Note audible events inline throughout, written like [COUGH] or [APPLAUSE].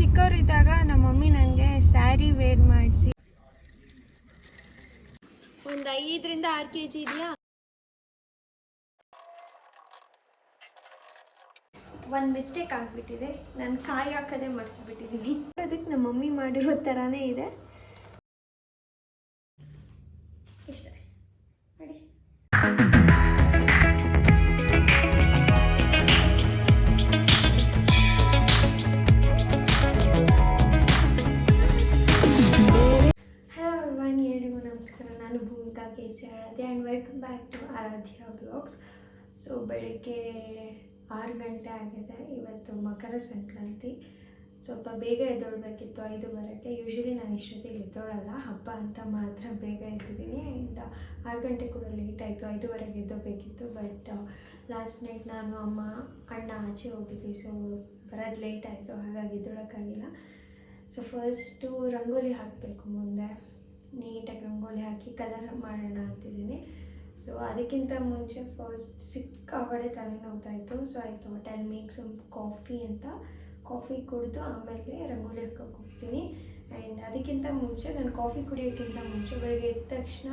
ಚಿಕ್ಕವರಿದ್ದಾಗ ನಮ್ಮ ಮಮ್ಮಿ ನನಗೆ ಸ್ಯಾರಿ ವೇರ್ ಮಾಡಿಸಿ. ಒಂದು ಐದರಿಂದ ಆರು ಕೆ ಜಿ ಇದೆಯಾ? ಒಂದು ಮಿಸ್ಟೇಕ್ ಆಗಿಬಿಟ್ಟಿದೆ. ನಾನು ಕಾಯಿ ಹಾಕೋದೇ ಮರ್ತ್ಬಿಟ್ಟಿದ್ದೀನಿ ಅದಕ್ಕೆ ನಮ್ಮ ಮಮ್ಮಿ ಮಾಡಿರೋ ಥರನೇ ಇದೆ. ಇಷ್ಟ. ನೋಡಿ. C Aaradhya and welcome back to Aaradhya blogs so ಬೆಳಗ್ಗೆ ಆರು ಗಂಟೆ ಆಗಿದೆ. ಇವತ್ತು ಮಕರ ಸಂಕ್ರಾಂತಿ. ಸ್ವಲ್ಪ ಬೇಗ ಎದ್ದೊಳ್ಬೇಕಿತ್ತು, ಐದುವರೆಗೆ. ಯೂಶ್ವಲಿ ನಾನು ಇಷ್ಟೊತ್ತಿಗೆ ಎದ್ದೋಳಲ್ಲ. ಹಬ್ಬ ಅಂತ ಮಾತ್ರ ಬೇಗ ಎದ್ದಿದ್ದೀನಿ. ಆ್ಯಂಡ್ ಆರು ಗಂಟೆ ಕೂಡ ಲೇಟ್ ಆಯಿತು. ಐದುವರೆಗೆ ಎದ್ದೋಬೇಕಿತ್ತು ಬಟ್ ಲಾಸ್ಟ್ ನೈಟ್ ನಾನು ಅಮ್ಮ, ಅಣ್ಣ ಆಚೆ ಹೋಗಿದ್ವಿ. ಸೊ ಬರೋದು ಲೇಟ್ ಆಯಿತು. ಹಾಗಾಗಿ ಎದ್ದೋಳೋಕ್ಕಾಗಿಲ್ಲ. ಸೊ ಫಸ್ಟು ರಂಗೋಲಿ ಹಾಕಬೇಕು ಮುಂದೆ. ನೀಟಾಗಿ ರಂಗೋಲಿ ಹಾಕಿ ಕಲರ್ ಮಾಡೋಣ ಅಂತಿದ್ದೀನಿ. ಸೊ ಅದಕ್ಕಿಂತ ಮುಂಚೆ ಫಸ್ಟ್ ಸಿಕ್ಕಾಪಡೆ ತಲೆನೋವ್ತಾ ಇತ್ತು. ಸೊ ಆಯಿತು ಹೋಟೆಲ್ ಮೇಕ್ ಸಮ್ ಕಾಫಿ ಅಂತ. ಕಾಫಿ ಕುಡಿದು ಆಮೇಲೆ ರಂಗೋಲಿ ಹಾಕೋಕೆ ಹೋಗ್ತೀನಿ. ಆ್ಯಂಡ್ ಅದಕ್ಕಿಂತ ಮುಂಚೆ ನಾನು ಕಾಫಿ ಕುಡಿಯೋಕ್ಕಿಂತ ಮುಂಚೆ ಬೆಳಗ್ಗೆ ಎದ್ದ ತಕ್ಷಣ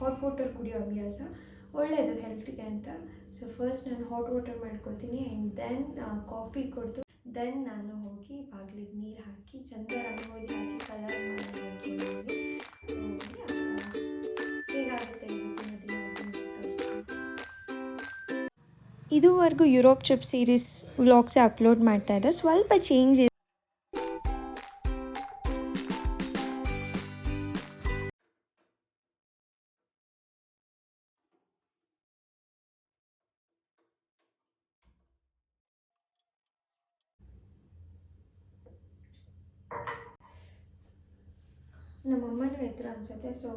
ಹಾಟ್ ವಾಟರ್ ಕುಡಿಯೋ ಅಭ್ಯಾಸ ಒಳ್ಳೆಯದು ಹೆಲ್ತಿಗೆ ಅಂತ. ಸೊ ಫಸ್ಟ್ ನಾನು ಹಾಟ್ ವಾಟರ್ ಮಾಡ್ಕೋತೀನಿ ಆ್ಯಂಡ್ ದೆನ್ ಕಾಫಿ ಕುಡಿದು ದೆನ್ ನಾನು ಹೋಗಿ ಬಾಗಿಲಿಗೆ ನೀರು ಹಾಕಿ ಚಂದ ರಂಗೋಲಿ ಹಾಕಿ ಕಲರ್ ಮಾಡೋಣ ಅಂದ್ಕೊಂಡಿದ್ದೀನಿ ಸೊ ಹೇಗಾಗುತ್ತೆ ಇವತ್ತಿನ ದಿನ ಅಂತ ತೋರಿಸ್ತೀನಿ ಇದುವರೆಗೂ ಯುರೋಪ್ ಟ್ರಿಪ್ ಸೀರೀಸ್ ವ್ಲಾಗ್ಸೇ ಅಪ್ಲೋಡ್ ಮಾಡ್ತಾ ಇದ್ದೆ ಸ್ವಲ್ಪ ಚೇಂಜ್ ಇದೆ ನಮ್ಮ ಅಮ್ಮನೂ ಎದುರು ಅನ್ಸುತ್ತೆ ಸೊ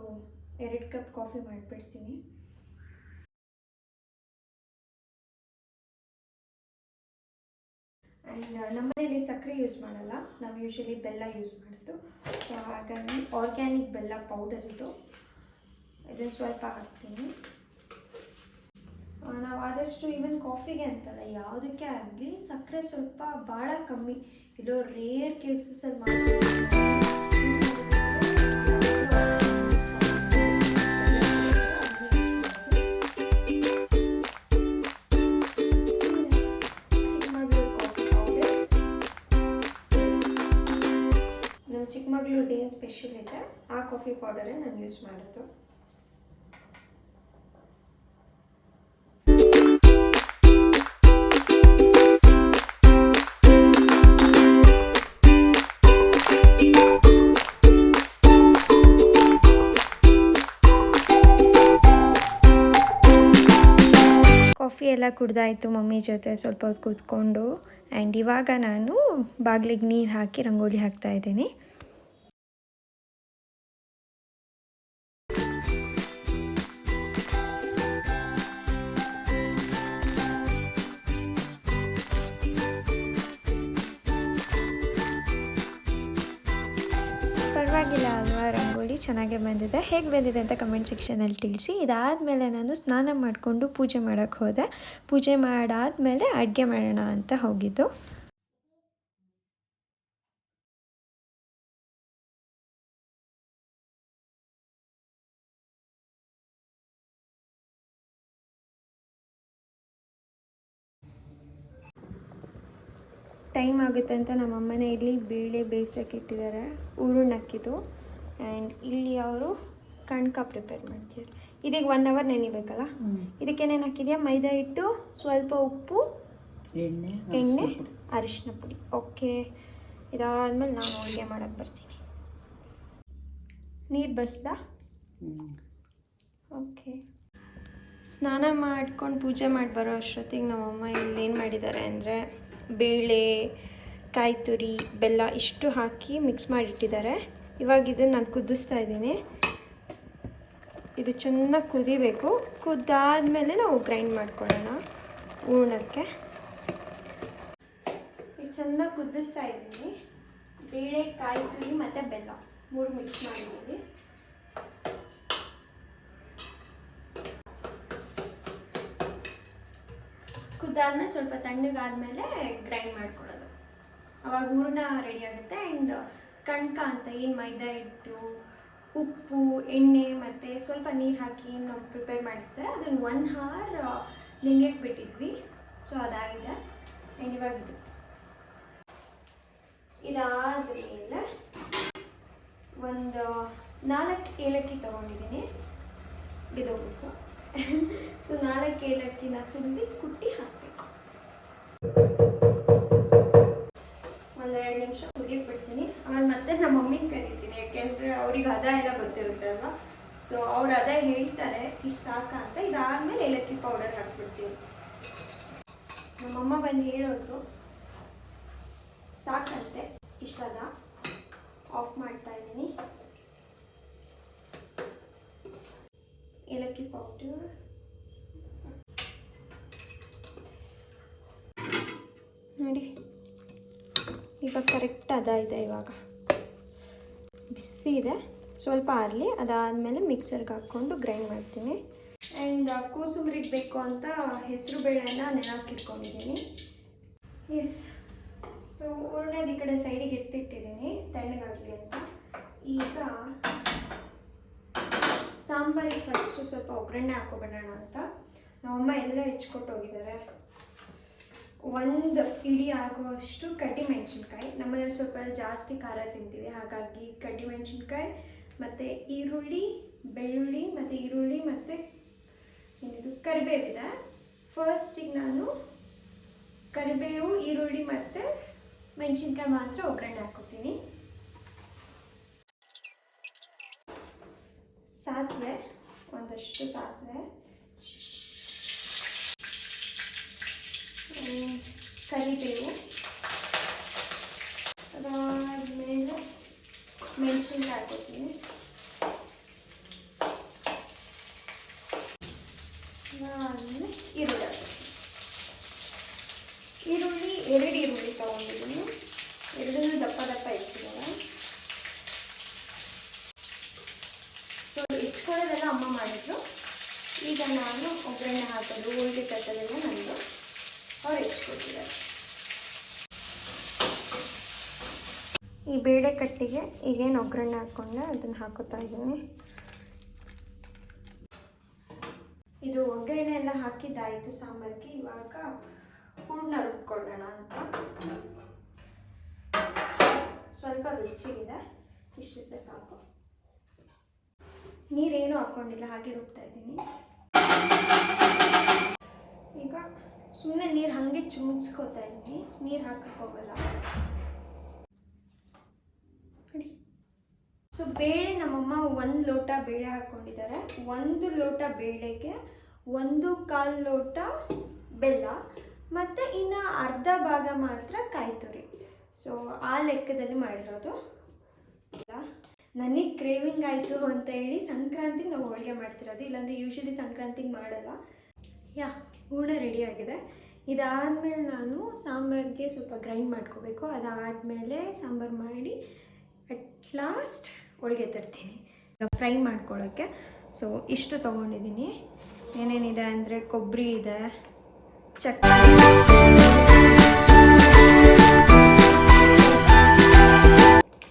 ಎರಡು ಕಪ್ ಕಾಫಿ ಮಾಡಿಬಿಡ್ತೀನಿ. ಆ್ಯಂಡ್ ನಮ್ಮನೇಲಿ ಸಕ್ಕರೆ ಯೂಸ್ ಮಾಡಲ್ಲ, ನಾವು ಯೂಶ್ವಲಿ ಬೆಲ್ಲ ಯೂಸ್ ಮಾಡೋದು. ಸೊ ಹಾಗಾಗಿ ಆರ್ಗ್ಯಾನಿಕ್ ಬೆಲ್ಲ ಪೌಡರ್ ಇದು. ಇದನ್ನು ಸ್ವಲ್ಪ ಹಾಕ್ತೀನಿ. ನಾವು ಆದಷ್ಟು ಈವನ್ ಕಾಫಿಗೆ ಅಂತಲ್ಲ, ಯಾವುದಕ್ಕೆ ಆಗಲಿ ಸಕ್ಕರೆ ಸ್ವಲ್ಪ ಭಾಳ ಕಮ್ಮಿ. ಇರೋ ರೇರ್ ಕೇಸಸಲ್ಲಿ ನಾವು ಕಾಫಿ ಪೌಡರೇ ನಾನು ಯೂಸ್ ಮಾಡೋದು ಕಾಫಿ ಎಲ್ಲ ಕುಡ್ದಾಯಿತು ಮಮ್ಮಿ ಜೊತೆ ಸ್ವಲ್ಪ ಹೊತ್ತು ಕೂತ್ಕೊಂಡು. ಆ್ಯಂಡ್ ಇವಾಗ ನಾನು ಬಾಗಿಲಿಗೆ ನೀರು ಹಾಕಿ ರಂಗೋಲಿ ಹಾಕ್ತಾ ಇದ್ದೀನಿ. ಚೆನ್ನಾಗೇ ಬಂದಿದೆ. ಹೇಗೆ ಬಂದಿದೆ ಅಂತ ಕಮೆಂಟ್ ಸೆಕ್ಷನಲ್ಲಿ ತಿಳಿಸಿ. ಇದಾದಮೇಲೆ ನಾನು ಸ್ನಾನ ಮಾಡಿಕೊಂಡು ಪೂಜೆ ಮಾಡೋಕ್ಕೆ ಹೋದೆ. ಪೂಜೆ ಮಾಡಾದಮೇಲೆ ಅಡುಗೆ ಮಾಡೋಣ ಅಂತ ಹೋಗಿದ್ದು. ಟೈಮ್ ಆಗುತ್ತೆ ಅಂತ ನಮ್ಮ ಅಮ್ಮನೇ ಇಲ್ಲಿ ಬೇಳೆ ಬೇಯಿಸೋಕೆ ಇಟ್ಟಿದ್ದಾರೆ. ಊರುಣ್ಣಕ್ಕಿದು ಆ್ಯಂಡ್ ಇಲ್ಲಿ ಅವರು ಕಣ್ಕ ಪ್ರಿಪೇರ್ ಮಾಡ್ತಿದ್ದಾರೆ. ಇದೀಗ ಒನ್ ಅವರ್ ನೆನಿಬೇಕಲ್ಲ? ಇದಕ್ಕೇನೇನು ಹಾಕಿದ್ಯಾ? ಮೈದಾ ಹಿಟ್ಟು ಸ್ವಲ್ಪ ಉಪ್ಪು ಎಣ್ಣೆ ಎಣ್ಣೆ ಅರಿಶಿನ ಪುಡಿ. ಓಕೆ ಇದಾದ್ಮೇಲೆ ನಾನು ಅಡುಗೆ ಮಾಡೋಕ್ಕೆ ಬರ್ತೀನಿ. ನೀರು ಬಸ್ದ? ಓಕೆ ಸ್ನಾನ ಮಾಡ್ಕೊಂಡು ಪೂಜೆ ಮಾಡಿ ಬರೋ ಅಷ್ಟೊತ್ತಿಗೆ ನಮ್ಮಮ್ಮ ಇಲ್ಲಿ ಏನು ಮಾಡಿದ್ದಾರೆ ಅಂದರೆ ಬೇಳೆ ಕಾಯಿ ತುರಿ ಬೆಲ್ಲ ಇಷ್ಟು ಹಾಕಿ ಮಿಕ್ಸ್ ಮಾಡಿಟ್ಟಿದ್ದಾರೆ. ಇವಾಗ ಇದನ್ನು ನಾನು ಕುದಿಸ್ತಾ ಇದ್ದೀನಿ. ಇದು ಚೆನ್ನಾಗಿ ಕುದಿಬೇಕು. ಕುದ್ದಾದ್ಮೇಲೆ ನಾವು ಗ್ರೈಂಡ್ ಮಾಡ್ಕೊಳ್ಳೋಣ ಹೂರ್ಣಕ್ಕೆ. ಇದು ಚೆನ್ನಾಗಿ ಕುದಿಸ್ತಾ ಇದ್ದೀನಿ. ಬೇಳೆ ಕಾಯಿ ತುರಿ ಮತ್ತು ಬೆಲ್ಲ. ಮೂರು ಮಿಕ್ಸ್ ಮಾಡಿದ್ದೀನಿ. ಕುದ್ದಾದ್ಮೇಲೆ ಸ್ವಲ್ಪ ತಣ್ಣಗಾದ್ಮೇಲೆ ಗ್ರೈಂಡ್ ಮಾಡ್ಕೊಳ್ಳೋದು. ಅವಾಗ ಹೂರ್ಣ ರೆಡಿ ಆಗುತ್ತೆ ಆ್ಯಂಡ್ ಕಣ್ಕ ಅಂತ ಏನು ಮೈದಾ ಹಿಟ್ಟು, ಉಪ್ಪು, ಎಣ್ಣೆ ಮತ್ತು ಸ್ವಲ್ಪ ನೀರು ಹಾಕಿ ನಾವು ಪ್ರಿಪೇರ್ ಮಾಡಿರ್ತಾರೆ. ಅದನ್ನು ಒನ್ ಹಾರ್ ನೆನೆಯಕ್ಕೆ ಬಿಟ್ಟಿದ್ವಿ. ಸೊ ಅದಾಗಿದೆ. ಆ್ಯಂಡ್ ಇವಾಗ ಇದು. ಇದಾದ ಮೇಲೆ ಒಂದು ನಾಲ್ಕು ಏಲಕ್ಕಿ ತೊಗೊಂಡಿದ್ದೀನಿ. ಬಿದೋಗ್ಬಿಡ್ತು. [LAUGHS] ಸೊ ನಾಲ್ಕು ಏಲಕ್ಕಿನ ಸುಲಿದು ಕುಟ್ಟಿ ಹಾಕಬೇಕು. ಒಂದೆರಡು ನಿಮಿಷ ಕುದಿಯಕ್ಕೆ ಬಿಡ್ತೀನಿ. ಮತ್ತೆ ನಮ್ಮ ಮಮ್ಮಿನ ಕರಿತೀನಿ, ಯಾಕೆಂದರೆ ಅವ್ರಿಗೆ ಹದ ಎಲ್ಲ ಗೊತ್ತಿರುತ್ತೆ ಅಲ್ವಾ? ಸೊ ಅವ್ರು ಅದ ಹೇಳ್ತಾರೆ, ಇಷ್ಟು ಸಾಕ ಅಂತ. ಇದಾದ್ಮೇಲೆ ಏಲಕ್ಕಿ ಪೌಡರ್ ಹಾಕ್ಬಿಡ್ತೀನಿ. ನಮ್ಮಮ್ಮ ಬಂದು ಹೇಳೋದ್ರು, ಸಾಕಂತೆ ಇಷ್ಟಲ್ಲ ಆಫ್ ಮಾಡ್ತಾ ಇದ್ದೀನಿ. ಏಲಕ್ಕಿ ಪೌಡರ್ ಇವಾಗ ಕರೆಕ್ಟ್ ಅದ ಇದೆ ಇವಾಗ. ಬಿಸಿ ಇದೆ. ಸ್ವಲ್ಪ ಆರಲಿ, ಅದಾದಮೇಲೆ ಮಿಕ್ಸರ್ಗೆ ಹಾಕ್ಕೊಂಡು ಗ್ರೈಂಡ್ ಮಾಡ್ತೀನಿ. ಆ್ಯಂಡ್ ಕೋಸುಂಬರಿಗೆ ಬೇಕು ಅಂತ ಹೆಸರು ಬೇಳೆನ ನೆನಪಿಟ್ಕೊಂಡಿದ್ದೀನಿ ಎಸ್ ಸೊ ಉರುಳೆದು ಈ ಕಡೆ ಸೈಡಿಗೆ ಎತ್ತಿಟ್ಟಿದ್ದೀನಿ ತಣ್ಣಗಾಗಲಿ ಅಂತ. ಈಗ ಸಾಂಬಾರಿಗೆ ಫಸ್ಟು ಸ್ವಲ್ಪ ಒಗ್ಗರಣೆ ಹಾಕೊಬಿಡೋಣ ಅಂತ. ನಮ್ಮಮ್ಮ ಎಲ್ಲ ಹೆಚ್ಕೊಟ್ಟು ಹೋಗಿದ್ದಾರೆ. ಒಂದು ಇಡಿ ಆಗುವಷ್ಟು ಕಟ್ಟಿ ಮೆಣಸಿನ್ಕಾಯಿ ನಮ್ಮಲ್ಲಿ ಸ್ವಲ್ಪ ಜಾಸ್ತಿ ಖಾರ ತಿಂತೀವಿ. ಹಾಗಾಗಿ ಕಡ್ಡಿ ಮೆಣಸಿನ್ಕಾಯಿ ಮತ್ತು ಈರುಳ್ಳಿ, ಬೆಳ್ಳುಳ್ಳಿ ಮತ್ತು ಈರುಳ್ಳಿ ಮತ್ತು ಏನಿದು? ಕರಿಬೇವಿದೆ ಫಸ್ಟಿಗೆ ನಾನು ಕರಿಬೇವು, ಈರುಳ್ಳಿ ಮತ್ತು ಮೆಣಸಿನ್ಕಾಯಿ ಮಾತ್ರ ಒಗ್ಗರಣೆ ಹಾಕೋತೀನಿ ಸಾಸಿವೆ, ಒಂದಷ್ಟು ಸಾಸಿವೆ. ಕರಿಬೇವು. ಅದಾದಮೇಲೆ ಮೆಣಸಿನ್ಕಾಯಿ ಹಾಕೋತೀನಿ ಅದಾದಮೇಲೆ ಈರುಳ್ಳಿ. ಈರುಳ್ಳಿ ಎರಡು ಈರುಳ್ಳಿ ತೊಗೊಂಡಿದ್ದೀನಿ. ಎರಡನ್ನೂ ದಪ್ಪ ದಪ್ಪ ಹೆಚ್ಚಿದ್ದಾವೆ ಸೊ ಹೆಚ್ಕೊಳ್ಳೋದೆಲ್ಲ ಅಮ್ಮ ಮಾಡಿದ್ರು. ಈಗ ನಾನು ಒಗ್ಗರಣೆ ಹಾಕೋದು, ಹೋಳಿಗೆ ಕಟ್ಟೋದೆಲ್ಲ ನಂದು ಅವ್ರು ಹೆಚ್ಕೊಟ್ಟಿದ್ದಾರೆ ಈ ಬೇಳೆ ಕಟ್ಟಿಗೆ ಈಗೇನು ಒಗ್ಗರಣೆ ಹಾಕ್ಕೊಂಡೆ ಅದನ್ನು ಹಾಕೋತಾ ಇದ್ದೀನಿ. ಇದು ಒಗ್ಗರಣೆ ಎಲ್ಲ ಹಾಕಿದ್ದಾಯಿತು ಸಾಂಬಾರಿಗೆ, ಇವಾಗ ಹೂರ್ಣ ರುಬ್ಕೊಳ್ಳೋಣ ಅಂತ. ಸ್ವಲ್ಪ ರುಚಿಗಿದೆ ಇಷ್ಟಿದ್ರೆ ಸಾಕು. ನೀರೇನು ಹಾಕ್ಕೊಂಡಿಲ್ಲ ಹಾಗೆ ರುಬ್ತಾ ಇದ್ದೀನಿ. ಈಗ ಸುಮ್ಮನೆ ನೀರು ಹಾಗೆ ಚುಮ್ಸ್ಕೋತಾ ಇದ್ದೀನಿ, ನೀರು ಹಾಕಕ್ಕೆ ಸೊ ಬೇಳೆ ನಮ್ಮಮ್ಮ ಒಂದು ಲೋಟ ಬೇಳೆ ಹಾಕ್ಕೊಂಡಿದ್ದಾರೆ ಒಂದು ಲೋಟ ಬೇಳೆಗೆ ಒಂದು ಕಾಲು ಲೋಟ ಬೆಲ್ಲ ಮತ್ತು ಇನ್ನು ಅರ್ಧ ಭಾಗ ಮಾತ್ರ ಕಾಯಿ ತುರಿ. ಸೊ ಆ ಲೆಕ್ಕದಲ್ಲಿ ಮಾಡಿರೋದು. ನನಗೆ ಕ್ರೇವಿಂಗ್ ಆಯಿತು ಅಂತ ಹೇಳಿ ಸಂಕ್ರಾಂತಿ ನಾವು ಹೋಳಿಗೆ ಮಾಡ್ತಿರೋದು. ಇಲ್ಲಾಂದರೆ ಯೂಶಲಿ ಸಂಕ್ರಾಂತಿಗೆ ಮಾಡಲ್ಲ. ಯಾ, ಹೂರ್ಣ ರೆಡಿ ಆಗಿದೆ. ಇದಾದಮೇಲೆ ನಾನು ಸಾಂಬಾರಿಗೆ ಸ್ವಲ್ಪ ಗ್ರೈಂಡ್ ಮಾಡ್ಕೋಬೇಕು. ಅದಾದಮೇಲೆ ಸಾಂಬಾರು ಮಾಡಿ ಅಟ್ ಲಾಸ್ಟ್ ಹೋಳಿಗೆ ತರ್ತೀನಿ. ಫ್ರೈ ಮಾಡ್ಕೊಳ್ಳೋಕ್ಕೆ ಸೊ ಇಷ್ಟು ತೊಗೊಂಡಿದ್ದೀನಿ. ಏನೇನಿದೆ ಅಂದರೆ ಕೊಬ್ಬರಿ ಇದೆ ಚಕ್ಕೆ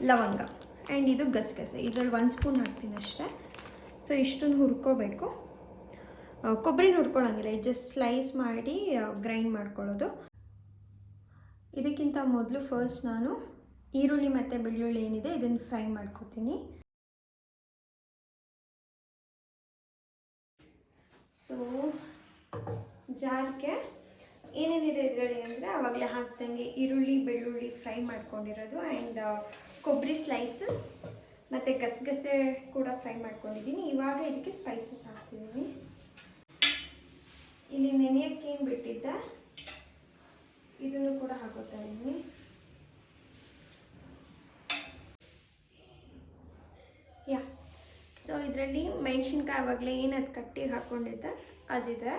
ಲವಂಗ. ಆ್ಯಂಡ್ ಇದು ಗಸಗಸೆ. ಇದರಲ್ಲಿ ಒಂದು ಸ್ಪೂನ್ ಹಾಕ್ತೀನಿ ಅಷ್ಟೇ. ಸೊ ಇಷ್ಟನ್ನು ಹುರ್ಕೋಬೇಕು. ಕೊಬ್ಬರಿನ ಹುರ್ಕೊಳ್ಳೋಂಗಿಲ್ಲ ಜಸ್ಟ್ ಸ್ಲೈಸ್ ಮಾಡಿ ಗ್ರೈಂಡ್ ಮಾಡ್ಕೊಳ್ಳೋದು. ಇದಕ್ಕಿಂತ ಮೊದಲು ಫಸ್ಟ್ ನಾನು ಈರುಳ್ಳಿ ಮತ್ತು ಬೆಳ್ಳುಳ್ಳಿ ಏನಿದೆ, ಇದನ್ನು ಫ್ರೈ ಮಾಡ್ಕೋತೀನಿ. ಸೊ ಜಾರ್ಗೆ ಏನೇನಿದೆ ಇದರಲ್ಲಿ ಅಂದರೆ ಆವಾಗಲೇ ಹಾಕ್ದಂಗೆ ಈರುಳ್ಳಿ, ಬೆಳ್ಳುಳ್ಳಿ ಫ್ರೈ ಮಾಡ್ಕೊಂಡಿರೋದು ಆ್ಯಂಡ್ ಕೊಬ್ಬರಿ ಸ್ಲೈಸಸ್ ಮತ್ತು ಗಸಗಸೆ ಕೂಡ ಫ್ರೈ ಮಾಡ್ಕೊಂಡಿದ್ದೀನಿ. ಇವಾಗ ಇದಕ್ಕೆ ಸ್ಪೈಸಸ್ ಹಾಕ್ತಿದ್ದೀನಿ ಇಲ್ಲಿ ನೆನೆಯೋಕ್ಕೇನು ಬಿಟ್ಟಿದ್ದೆ? ಇದನ್ನು ಕೂಡ ಹಾಕೋತಾ ಇದ್ದೀನಿ ಯಾ ಸೊ ಇದರಲ್ಲಿ ಮೆಣಸಿನ್ಕಾಯಿ ಆವಾಗಲೇ ಏನು ಅದು ಕಟ್ಟಿ ಹಾಕ್ಕೊಂಡಿದ್ದೆ ಅದಿದೆ.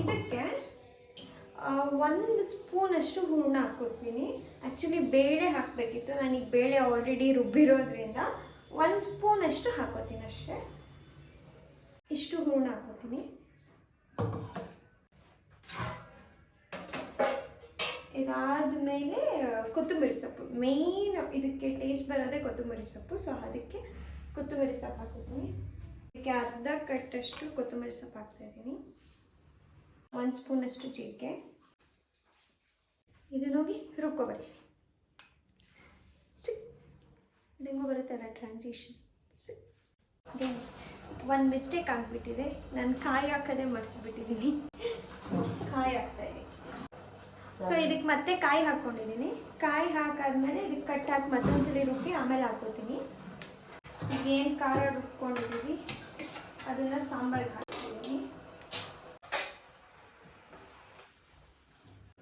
ಇದಕ್ಕೆ ಒಂದು ಸ್ಪೂನಷ್ಟು ಹೂರ್ಣ ಹಾಕೋತೀನಿ ಆ್ಯಕ್ಚುಲಿ ಬೇಳೆ ಹಾಕಬೇಕಿತ್ತು. ನನಗೆ ಬೇಳೆ ಆಲ್ರೆಡಿ ರುಬ್ಬಿರೋದ್ರಿಂದ ಒಂದು ಸ್ಪೂನಷ್ಟು ಹಾಕೋತೀನಿ ಅಷ್ಟೇ. ಇಷ್ಟು ಹೂರ್ಣ ಹಾಕೋತೀನಿ ಇದಾದಮೇಲೆ, ಕೊತ್ತಂಬರಿ ಸೊಪ್ಪು. ಮೇಯ್ನ್ ಇದಕ್ಕೆ ಟೇಸ್ಟ್ ಬರೋದೇ ಕೊತ್ತಂಬರಿ ಸೊಪ್ಪು. ಸೊ ಅದಕ್ಕೆ ಕೊತ್ತಂಬರಿ ಸೊಪ್ಪು ಹಾಕೋತೀನಿ ಇದಕ್ಕೆ ಅರ್ಧ ಕಟ್ಟಷ್ಟು ಕೊತ್ತಂಬರಿ ಸೊಪ್ಪು ಹಾಕ್ತಾ ಇದ್ದೀನಿ. ಒಂದು ಸ್ಪೂನಷ್ಟು ಜೀರಿಗೆ. ಇದನ್ನ ಹೋಗಿ ರುಬ್ಕೊಬರ್ತೀನಿ ಹೆಂಗೋ ಬರುತ್ತಲ್ಲ ಟ್ರಾನ್ಸಿಷನ್ ಗೈಸ್ ಒಂದು ಮಿಸ್ಟೇಕ್ ಆಗಿಬಿಟ್ಟಿದೆ. ನಾನು ಕಾಯಿ ಹಾಕೋದೇ ಮರ್ತ್ಬಿಟ್ಟಿದ್ದೀನಿ ಸೊ ಕಾಯಿ ಹಾಕ್ತಾ ಇದ್ದೀನಿ. ಸೊ ಇದಕ್ಕೆ ಮತ್ತೆ ಕಾಯಿ ಹಾಕ್ಕೊಂಡಿದ್ದೀನಿ ಕಾಯಿ ಹಾಕಾದ್ಮೇಲೆ ಇದಕ್ಕೆ ಕಟ್ ಹಾಕಿ ಮತ್ತೊಂದ್ಸಲಿ ರುಬ್ಬಿ ಆಮೇಲೆ ಹಾಕೋತೀನಿ. ಏನು ಖಾರ ರುಬ್ಕೊಂಡಿದ್ದೀವಿ. ಅದನ್ನು ಸಾಂಬಾರ್ಗೆ ಹಾಕ್ತಿದ್ದೀನಿ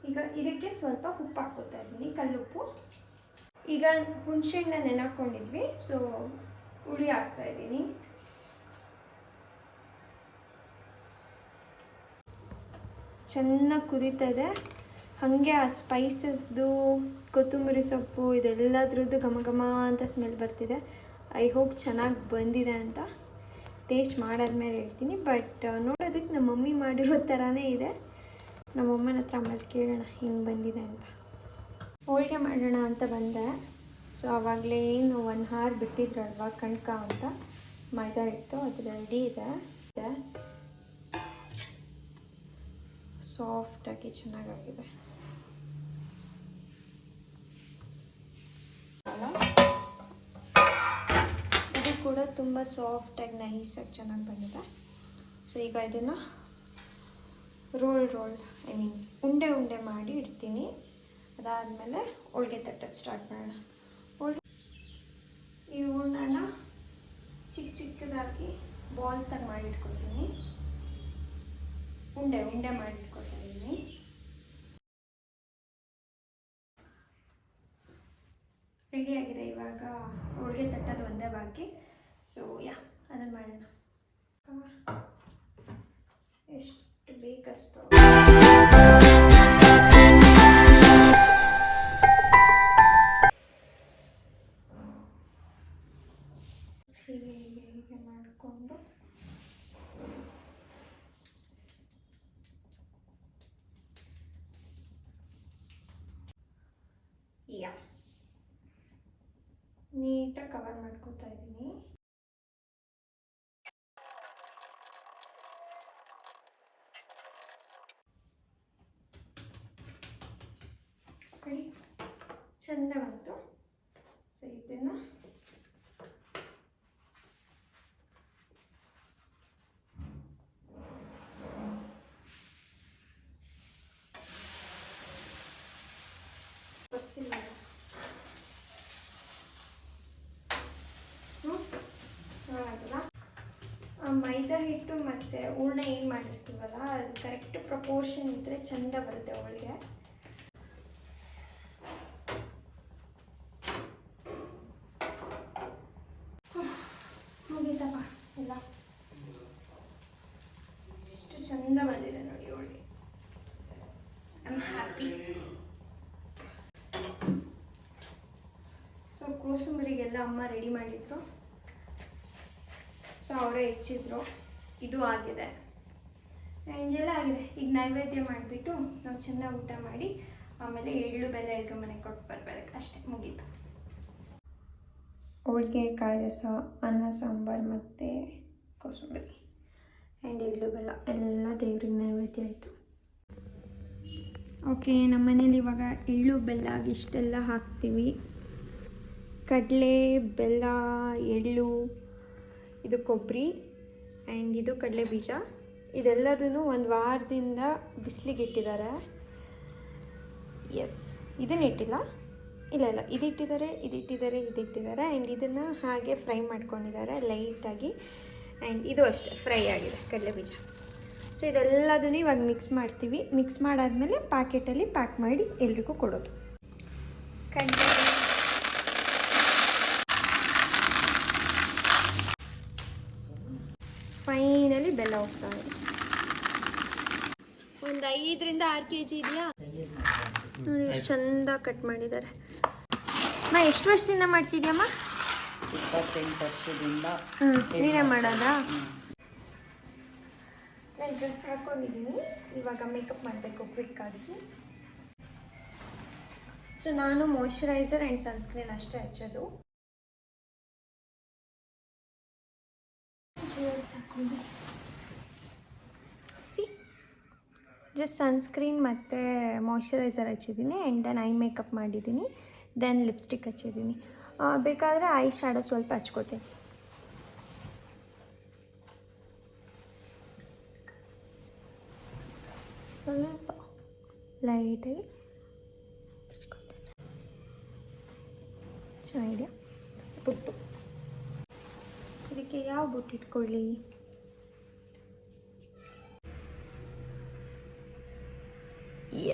ಈಗ ಇದಕ್ಕೆ ಸ್ವಲ್ಪ ಉಪ್ಪು ಹಾಕೋತಾ ಇದ್ದೀನಿ, ಕಲ್ಲುಪ್ಪು. ಈಗ ಹುಣಸೆಹಣ್ಣ ನೆನಕೊಂಡಿದ್ವಿ ಸೊ ಹುಳಿ ಹಾಕ್ತಾ ಇದ್ದೀನಿ. ಚೆನ್ನಾಗಿ ಇದೆ ಹಾಗೆ ಆ ಸ್ಪೈಸಸ್ದು ಕೊತ್ತಂಬರಿ ಸೊಪ್ಪು, ಇದೆಲ್ಲದ್ರದ್ದು ಘಮ ಘಮ ಅಂತ ಸ್ಮೆಲ್ ಬರ್ತಿದೆ. ಐ ಹೋಪ್ ಚೆನ್ನಾಗಿ ಬಂದಿದೆ ಅಂತ ಟೇಸ್ಟ್ ಮಾಡಾದ್ಮೇಲೆ ಹೇಳ್ತೀನಿ. ಬಟ್ ನೋಡೋದಕ್ಕೆ ನಮ್ಮ ಮಮ್ಮಿ ಮಾಡಿರೋ ಥರನೇ ಇದೆ. ನಮ್ಮ ಅಮ್ಮನ ಹತ್ರ ಆಮೇಲೆ ಕೇಳೋಣ ಹಿಂಗೆ ಬಂದಿದೆ ಅಂತ. ಹೋಳಿಗೆ ಮಾಡೋಣ ಅಂತ ಬಂದೆ. ಸೊ ಆವಾಗಲೇ ಏನು ಒನ್ ಹಾರ್ ಬಿಟ್ಟಿದ್ರಲ್ವ ಕಣ್ಕ ಅಂತ ಮೈದಾ ಇತ್ತು ಅದು ರೆಡಿ ಇದೆ. ಸಾಫ್ಟಾಗಿ ಚೆನ್ನಾಗಾಗಿದೆ. ಕೂಡ ತುಂಬ ಸಾಫ್ಟಾಗಿ ನೈಸಾಗಿ ಚೆನ್ನಾಗಿ ಬಂದಿದೆ. ಸೊ ಈಗ ಇದನ್ನು ರೋಲ್ ರೋಲ್ ಐ ಮೀನ್ ಉಂಡೆ ಉಂಡೆ ಮಾಡಿ ಇಡ್ತೀನಿ. ಅದಾದಮೇಲೆ ಹೋಳಿಗೆ ತಟ್ಟೋದು ಸ್ಟಾರ್ಟ್ ಮಾಡೋಣ. ಈ ಹೂರ್ಣನ ಚಿಕ್ಕ ಚಿಕ್ಕದಾಗಿ ಬಾಲ್ಸಾಗಿ ಮಾಡಿ ಇಟ್ಕೊತೀನಿ ಉಂಡೆ ಉಂಡೆ ಮಾಡಿ ಇಟ್ಕೊತೀನಿ ರೆಡಿಯಾಗಿದೆ ಇವಾಗ ಹೋಳಿಗೆ ತಟ್ಟೋದು ಒಂದೇ ಬಾಕಿ. ಸೊ ಯಾ ಅದನ್ನು ಮಾಡೋಣ. ಎಷ್ಟು ಬೇಕಷ್ಟು ಹೀಗೆ ಹೀಗೆ ಹೀಗೆ ಮಾಡಿಕೊಂಡು. ಯಾ ನೀಟಾಗಿ ಕವರ್ ಮಾಡ್ಕೋತಾ ಇದ್ದೀನಿ ನೋಡಿ ಚಂದ ಬಂತು ಸೊ ಇದನ್ನು ಗೊತ್ತಿಲ್ಲ ಹ್ಞೂ ಚೆನ್ನಾಗಲ್ಲ ಆ ಮೈದಾ ಹಿಟ್ಟು ಮತ್ತು ಹೂರ್ಣ ಏನು ಮಾಡಿರ್ತೀವಲ್ಲ ಅದು ಕರೆಕ್ಟ್ ಪ್ರಪೋರ್ಷನ್ ಇದ್ದರೆ ಚಂದ ಬರುತ್ತೆ ಅವಳಿಗೆ ಮುಗೀತಪ್ಪ ಎಲ್ಲ ಎಷ್ಟು ಚಂದ ಬಂದಿದೆ ನೋಡಿ ಅವಳಿಗೆ ಐ ಆಮ್ ಹ್ಯಾಪಿ ಸೊ ಕೋಸಂಬರಿಗೆಲ್ಲ ಅಮ್ಮ ರೆಡಿ ಮಾಡಿದ್ರು ಸೊ ಅವರೇ ಹೆಚ್ಚಿದ್ರು ಇದು ಆಗಿದೆ. ಎಲ್ಲ ಆಗಿದೆ. ಈಗ ನೈವೇದ್ಯ ಮಾಡಿಬಿಟ್ಟು ನಾವು ಚೆನ್ನಾಗಿ ಊಟ ಮಾಡಿ ಆಮೇಲೆ ಎಳ್ಳು ಬೆಲ್ಲ ಎಲ್ಲರೂ ಮನೆಗೆ ಕೊಟ್ಟು ಬರಬೇಕು. ಅಷ್ಟೇ ಮುಗೀತು. ಹೋಳಿಗೆ ಕಾಯಿ ರಸ ಅನ್ನ ಸಾಂಬಾರು ಮತ್ತು ಕೋಸಂಬರಿ. ಆ್ಯಂಡ್ ಎಳ್ಳು ಬೆಲ್ಲ. ಎಲ್ಲ ದೇವ್ರಿಗೆ ನೈವೇದ್ಯ ಆಯಿತು. ಓಕೆ ನಮ್ಮ ಮನೇಲಿ ಇವಾಗ ಎಳ್ಳು ಬೆಲ್ಲ ಇಷ್ಟೆಲ್ಲ ಹಾಕ್ತೀವಿ. ಕಡಲೆ ಬೆಲ್ಲ ಎಳ್ಳು ಇದು ಕೊಬ್ಬರಿ. ಆ್ಯಂಡ್ ಇದು ಕಡಲೆ ಬೀಜ. ಇದೆಲ್ಲದೂ ಒಂದು ವಾರದಿಂದ ಬಿಸಿಲಿಗೆ ಇಟ್ಟಿದ್ದಾರೆ. ಎಸ್ ಇದನ್ನ ಇಟ್ಟಿಲ್ಲ. ಇಲ್ಲ ಇಲ್ಲ. ಇದಿಟ್ಟಿದ್ದಾರೆ ಇದಿಟ್ಟಿದ್ದಾರೆ ಇದಿಟ್ಟಿದ್ದಾರೆ. ಆ್ಯಂಡ್ ಇದನ್ನು ಹಾಗೆ ಫ್ರೈ ಮಾಡ್ಕೊಂಡಿದ್ದಾರೆ ಲೈಟಾಗಿ. ಆ್ಯಂಡ್ ಇದು ಅಷ್ಟೇ, ಫ್ರೈ ಆಗಿದೆ ಕಡಲೆ ಬೀಜ. ಸೊ ಇದೆಲ್ಲದನ್ನು ಇವಾಗ ಮಿಕ್ಸ್ ಮಾಡ್ತೀವಿ. ಮಿಕ್ಸ್ ಮಾಡಾದಮೇಲೆ ಪ್ಯಾಕೆಟಲ್ಲಿ ಪ್ಯಾಕ್ ಮಾಡಿ ಎಲ್ರಿಗೂ ಕೊಡೋದು. ಕಡಲೆ ಫೈನಲಿ ಬೆಲ್ಲ ಹೋಗ್ತಾ ಇದೆ ಒಂದು ಐದರಿಂದ ಆರು ಕೆ ಜಿ ಇದೆಯಾ? ನೋಡಿ ಎಷ್ಟು ಚಂದ ಕಟ್ ಮಾಡಿದ್ದಾರೆ. ಅಮ್ಮ ಎಷ್ಟು ವರ್ಷದಿಂದ ಮಾಡ್ತಿದ್ಯಮ್ಮ? ಇಪ್ಪತ್ತೆಂಟು ವರ್ಷದಿಂದ ನೀನೇ ಮಾಡೋದಾ? ನಾನು ಡ್ರೆಸ್ ಹಾಕ್ಕೊಂಡಿದ್ದೀನಿ ಇವಾಗ ಮೇಕಪ್ ಮಾಡಬೇಕು ಕ್ವಿಕ್ಕಾಗಿ ಸೊ ನಾನು ಮಾಯಶ್ಚರೈಸರ್ ಆ್ಯಂಡ್ ಸನ್ಸ್ಕ್ರೀನ್ ಅಷ್ಟೇ ಹಚ್ಚೋದು. ಸಿ ಜಸ್ಟ್ ಸನ್ಸ್ಕ್ರೀನ್ ಮತ್ತು ಮಾಯ್ಶ್ಚರೈಸರ್ ಹಚ್ಚಿದ್ದೀನಿ ಆ್ಯಂಡ್ ದೆನ್ ಐ ಮೇಕಪ್ ಮಾಡಿದ್ದೀನಿ ದೆನ್ ಲಿಪ್ಸ್ಟಿಕ್ ಹಚ್ಚಿದ್ದೀನಿ. ಬೇಕಾದರೆ ಐ ಶ್ಯಾಡೋ ಸ್ವಲ್ಪ ಹಚ್ಕೋತೀನಿ ಸ್ವಲ್ಪ ಲೈಟಾಗಿ ಹಚ್ಕೋತೀನಿ ಚೆನ್ನಾಗಿದೆಯಾ? ಬುಟ್ಟು ಇದಕ್ಕೆ ಯಾವ ಬುಟ್ಟಿ ಇಟ್ಕೊಳ್ಳಿ?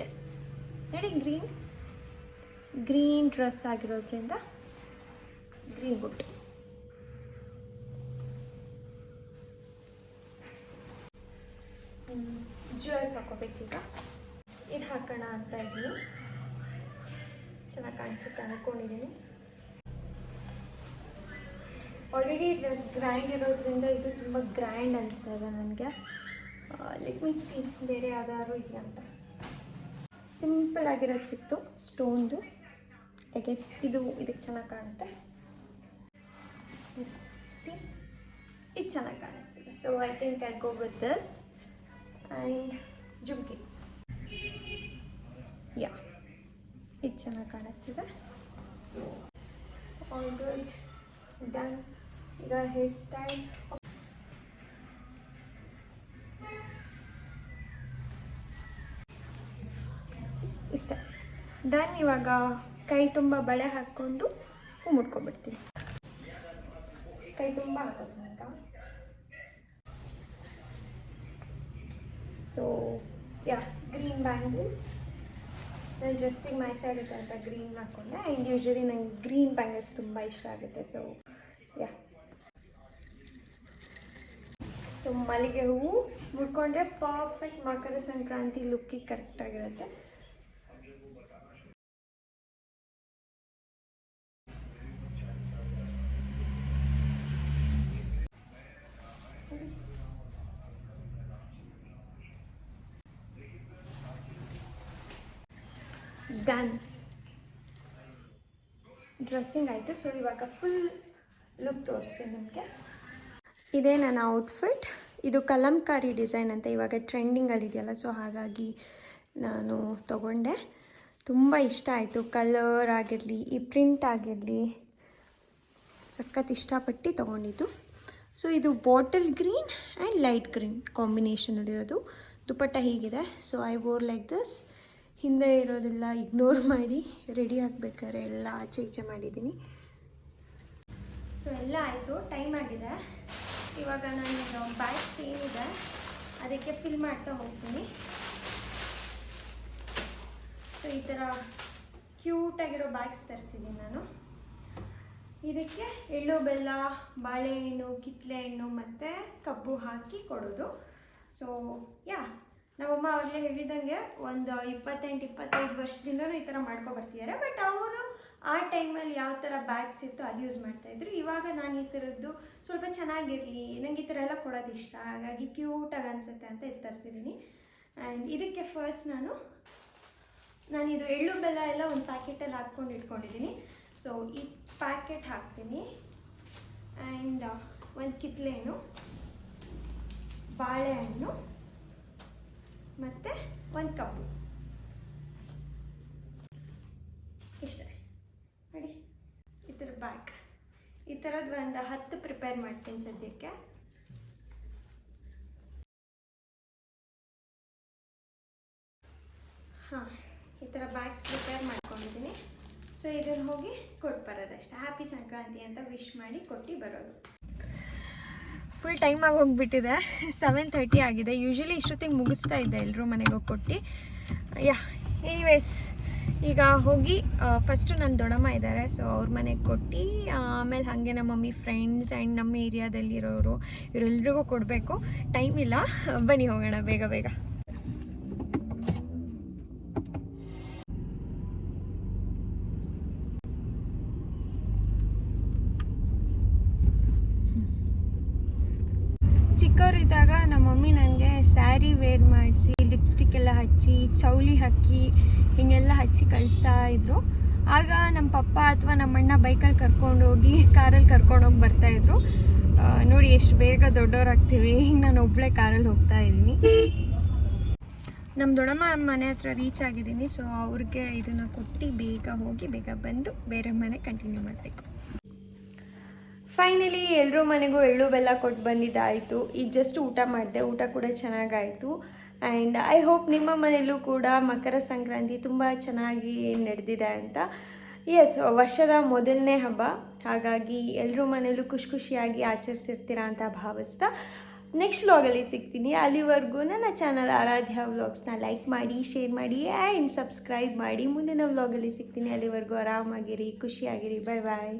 ಎಸ್ ನೋಡಿ ಗ್ರೀನ್ ಗ್ರೀನ್ ಡ್ರೆಸ್ ಆಗಿರೋದ್ರಿಂದ ಗ್ರೀನ್ ಬುಟ್ಟು ಜ್ಯುವೆಲ್ಸ್ ಹಾಕೋಬೇಕೀಗ. ಇದು ಹಾಕೋಣ ಅಂತ ಇದ್ದೀನಿ. ಚೆನ್ನಾಗಿ ಕಾಣಿಸುತ್ತೆ ಅಂದ್ಕೊಂಡಿದ್ದೀನಿ ಆಲ್ರೆಡಿ ಡ್ರೆಸ್ ಗ್ರ್ಯಾಂಡ್ ಇರೋದ್ರಿಂದ ಇದು ತುಂಬ ಗ್ರ್ಯಾಂಡ್ ಅನಿಸ್ತಾ ಇದೆ ನನಗೆ. ಲೆಟ್ ಮೀ ಸಿ ಬೇರೆ ಯಾವ್ದಾದ್ರು ಇದೆಯಾ ಅಂತ. ಸಿಂಪಲ್ ಆಗಿರೋದು ಸಿಕ್ತು ಸ್ಟೋನ್ದು ಗೆಸ್ ಇದು ಇದಕ್ಕೆ ಚೆನ್ನಾಗಿ ಕಾಣುತ್ತೆ. ಸಿ ಇದು ಚೆನ್ನಾಗಿ ಕಾಣಿಸ್ತಿದೆ. So I think I go with this and jhumki. Yeah ಇದು ಚೆನ್ನಾಗಿ ಕಾಣಿಸ್ತಿದೆ. ಸೊ ಆಲ್ ಗುಡ್ ಡನ್ ಈಗ ಹೇರ್ ಸ್ಟೈಲ್ ಇಷ್ಟ. ಡನ್ ಇವಾಗ ಕೈ ತುಂಬ ಬಳೆ ಹಾಕ್ಕೊಂಡು ಹೂ ಮುಟ್ಕೊಂಡ್ಬಿಡ್ತೀನಿ. ಕೈ ತುಂಬ ಹಾಕೋದು ನನಗೆ ಸೊ ಯಾ ಗ್ರೀನ್ ಬ್ಯಾಂಗಲ್ಸ್ ನನ್ನ ಡ್ರೆಸ್ಸಿಗೆ ಮ್ಯಾಚ್ ಆಗುತ್ತೆ ಅಂತ ಗ್ರೀನ್ ಹಾಕ್ಕೊಂಡೆ ಆ್ಯಂಡ್ ಯೂಶ್ವಲಿ ನಂಗೆ ಗ್ರೀನ್ ಬ್ಯಾಂಗಲ್ಸ್ ತುಂಬ ಇಷ್ಟ ಆಗುತ್ತೆ. ಸೊ ಯಾ ಸೊ ಮಲ್ಲಿಗೆ ಹೂವು ಮುಡ್ಕೊಂಡ್ರೆ ಪರ್ಫೆಕ್ಟ್ ಮಕರ ಸಂಕ್ರಾಂತಿ ಲುಕ್ಕಿಗೆ ಕರೆಕ್ಟಾಗಿರುತ್ತೆ ಡನ್ ಡ್ರೆಸ್ಸಿಂಗ್ ಆಯಿತು. ಸೊ ಇವಾಗ ಫುಲ್ ಲುಕ್ ತೋರಿಸ್ತೀನಿ ನಿಮಗೆ. ಇದೇ ನನ್ನ ಔಟ್ಫಿಟ್ ಇದು ಕಲಂಕಾರಿ ಡಿಸೈನ್ ಅಂತ ಇವಾಗ ಟ್ರೆಂಡಿಂಗಲ್ಲಿದೆಯಲ್ಲ ಸೊ ಹಾಗಾಗಿ ನಾನು ತಗೊಂಡೆ. ತುಂಬ ಇಷ್ಟ ಆಯಿತು. ಕಲರ್ ಆಗಿರಲಿ, ಈ ಪ್ರಿಂಟ್ ಆಗಿರಲಿ, ಸಖತ್ ಇಷ್ಟಪಟ್ಟು ತೊಗೊಂಡಿದ್ದು. ಸೊ ಇದು bottle green and light green ಕಾಂಬಿನೇಷನಲ್ಲಿರೋದು ದುಪ್ಪಟ್ಟ ಹೀಗಿದೆ. So I wore like this ಹಿಂದೆ ಇರೋದೆಲ್ಲ ಇಗ್ನೋರ್ ಮಾಡಿ ರೆಡಿ ಆಗಬೇಕಾದ್ರೆ ಎಲ್ಲ ಆಚೆ ಈಚೆ ಮಾಡಿದ್ದೀನಿ. ಸೊ ಎಲ್ಲ ಆಯಿತು. ಟೈಮ್ ಆಗಿದೆ. ಇವಾಗ ನಾನು ಬ್ಯಾಗ್ಸ್ ಏನಿದೆ ಅದಕ್ಕೆ ಫಿಲ್ ಮಾಡ್ತಾ ಹೋಗ್ತೀನಿ. ಸೊ ಈ ಥರ ಕ್ಯೂಟಾಗಿರೋ ಬ್ಯಾಗ್ಸ್ ತರಿಸಿದ್ದೀನಿ ನಾನು. ಇದಕ್ಕೆ ಎಳ್ಳು, ಬೆಲ್ಲ ಬಾಳೆಹಣ್ಣು ಕಿತ್ಲೆ ಹಣ್ಣು ಮತ್ತು ಕಬ್ಬು ಹಾಕಿ ಕೊಡೋದು. ಸೊ ಯಾ ನಮ್ಮಮ್ಮ ಆಗಲೇ ಹೇಳಿದಂಗೆ ಒಂದು ಇಪ್ಪತ್ತೆಂಟು, ಇಪ್ಪತ್ತೈದು ವರ್ಷದಿಂದಲೂ ಈ ಥರ ಮಾಡ್ಕೊ ಬರ್ತಿದ್ದಾರೆ. ಬಟ್ ಅವರು ಆ ಟೈಮಲ್ಲಿ ಯಾವ ಥರ ಬ್ಯಾಗ್ಸ್ ಇತ್ತು ಅದು ಯೂಸ್ ಮಾಡ್ತಾಯಿದ್ರು. ಇವಾಗ ನಾನು ಈ ಥರದ್ದು ಸ್ವಲ್ಪ ಚೆನ್ನಾಗಿರಲಿ ನನಗೆ ಈ ಥರ ಎಲ್ಲ ಕೊಡೋದು ಇಷ್ಟ ಹಾಗಾಗಿ ಕ್ಯೂಟಾಗಿ ಅನಿಸುತ್ತೆ ಅಂತ ಇದು ತರಿಸಿದ್ದೀನಿ. ಆ್ಯಂಡ್ ಇದಕ್ಕೆ ಫಸ್ಟ್ ನಾನು ನಾನು ಇದು ಎಳ್ಳು ಬೆಲ್ಲ ಎಲ್ಲ ಒಂದು ಪ್ಯಾಕೆಟಲ್ಲಿ ಹಾಕ್ಕೊಂಡು ಇಟ್ಕೊಂಡಿದ್ದೀನಿ. ಸೊ ಈ ಪ್ಯಾಕೆಟ್ ಹಾಕ್ತೀನಿ. ಆ್ಯಂಡ್ ಒಂದು ಕಿತ್ಲೆಹಣ್ಣು, ಬಾಳೆಹಣ್ಣು, ಮತ್ತು ಒಂದು ಕಪ್ಪು ಇಷ್ಟೇ ನೋಡಿ ಈ ಥರ ಬ್ಯಾಗ್ ಈ ಥರದ್ದು ಒಂದು ಹತ್ತು ಪ್ರಿಪೇರ್ ಮಾಡ್ತೀನಿ ಸದ್ಯಕ್ಕೆ. ಹಾಂ, ಈ ಥರ ಬ್ಯಾಗ್ಸ್ ಪ್ರಿಪೇರ್ ಮಾಡ್ಕೊಂಡಿದ್ದೀನಿ. ಸೊ ಇದನ್ನು ಹೋಗಿ ಕೊಟ್ಟು ಬರೋದಷ್ಟೇ ಹ್ಯಾಪಿ ಸಂಕ್ರಾಂತಿ ಅಂತ ವಿಶ್ ಮಾಡಿ ಕೊಟ್ಟು ಬರೋದು. ಫುಲ್ ಟೈಮ್ ಆಗಿ ಹೋಗಿಬಿಟ್ಟಿದೆ. ಸೆವೆನ್ ಥರ್ಟಿ ಆಗಿದೆ. ಯೂಶ್ವಲಿ ಇಷ್ಟೊತ್ತಿಗೆ ಮುಗಿಸ್ತಾ ಇದ್ದೆ ಎಲ್ಲರೂ ಮನೆಗೆ ಹೋಗಿ ಕೊಟ್ಟು. ಯಾ ಎನಿವೇಸ್ ಈಗ ಹೋಗಿ ಫಸ್ಟು ನನ್ನ ದೊಡ್ಡಮ್ಮ ಇದ್ದಾರೆ ಸೊ ಅವ್ರ ಮನೆಗೆ ಕೊಟ್ಟು, ಆಮೇಲೆ ಹಾಗೆ ನಮ್ಮ ಮಮ್ಮಿ ಫ್ರೆಂಡ್ಸ್ ಆ್ಯಂಡ್ ನಮ್ಮ ಏರಿಯಾದಲ್ಲಿರೋರು ಇವರೆಲ್ರಿಗೂ ಕೊಡಬೇಕು. ಟೈಮ್ ಇಲ್ಲ, ಬನ್ನಿ ಹೋಗೋಣ ಬೇಗ ಬೇಗ ಚಿಕ್ಕವರಿದ್ದಾಗ ನಮ್ಮ ಮಮ್ಮಿ ನನಗೆ ಸ್ಯಾರಿ ವೇರ್ ಮಾಡಿಸಿ, ಲಿಪ್ಸ್ಟಿಕ್ ಎಲ್ಲ ಹಚ್ಚಿ, ಚೌಲಿ ಹಾಕಿ, ಹೀಗೆಲ್ಲ ಹಚ್ಚಿ ಕಳಿಸ್ತಾ ಇದ್ರು. ಆಗ ನಮ್ಮ ಪಪ್ಪ ಅಥವಾ ನಮ್ಮಣ್ಣ ಬೈಕಲ್ಲಿ ಕರ್ಕೊಂಡು ಹೋಗಿ, ಕಾರಲ್ಲಿ ಕರ್ಕೊಂಡೋಗಿ ಬರ್ತಾಯಿದ್ರು ನೋಡಿ ಎಷ್ಟು ಬೇಗ ದೊಡ್ಡವರಾಗ್ತೀವಿ. ಹಿಂಗೆ [LAUGHS] ನಾನು ಒಬ್ಬಳೇ ಕಾರಲ್ಲಿ ಹೋಗ್ತಾ ಇದ್ದೀನಿ. ನಮ್ಮ ದೊಡ್ಡಮ್ಮ ಮನೆ ಹತ್ರ ರೀಚ್ ಆಗಿದ್ದೀನಿ. ಸೊ ಅವ್ರಿಗೆ ಇದನ್ನು ಕೊಟ್ಟು ಬೇಗ ಹೋಗಿ, ಬೇಗ ಬಂದು ಬೇರೆ ಮನೆ ಕಂಟಿನ್ಯೂ ಮಾಡಬೇಕು. ಫೈನಲಿ ಎಲ್ಲರೂ ಮನೆಗೂ ಎಳ್ಳು ಬೆಲ್ಲ ಕೊಟ್ಟು ಬಂದಿದ್ದಾಯಿತು. ಈಗ ಜಸ್ಟ್ ಊಟ ಮಾಡಿದೆ. ಊಟ ಕೂಡ ಚೆನ್ನಾಗಾಯಿತು. ಆ್ಯಂಡ್ ಐ ಹೋಪ್ ನಿಮ್ಮ ಮನೆಯಲ್ಲೂ ಕೂಡ ಮಕರ ಸಂಕ್ರಾಂತಿ ತುಂಬ ಚೆನ್ನಾಗಿ ನಡೆದಿದೆ ಅಂತ. ಎಸ್ ವರ್ಷದ ಮೊದಲನೇ ಹಬ್ಬ. ಹಾಗಾಗಿ ಎಲ್ಲರೂ ಮನೆಯಲ್ಲೂ ಖುಷಿ ಖುಷಿಯಾಗಿ ಆಚರಿಸಿರ್ತೀರ ಅಂತ ಭಾವಿಸ್ತಾ ನೆಕ್ಸ್ಟ್ ವ್ಲಾಗಲ್ಲಿ ಸಿಗ್ತೀನಿ. ಅಲ್ಲಿವರೆಗೂ ನನ್ನ ಚಾನಲ್ ಆರಾಧ್ಯ ವ್ಲಾಗ್ಸ್ನ ಲೈಕ್ ಮಾಡಿ ಶೇರ್ ಮಾಡಿ ಆ್ಯಂಡ್ ಸಬ್ಸ್ಕ್ರೈಬ್ ಮಾಡಿ. ಮುಂದಿನ ವ್ಲಾಗಲ್ಲಿ ಸಿಗ್ತೀನಿ. ಅಲ್ಲಿವರೆಗೂ ಆರಾಮಾಗಿರಿ, ಖುಷಿಯಾಗಿರಿ. ಬಾಯ್ ಬಾಯ್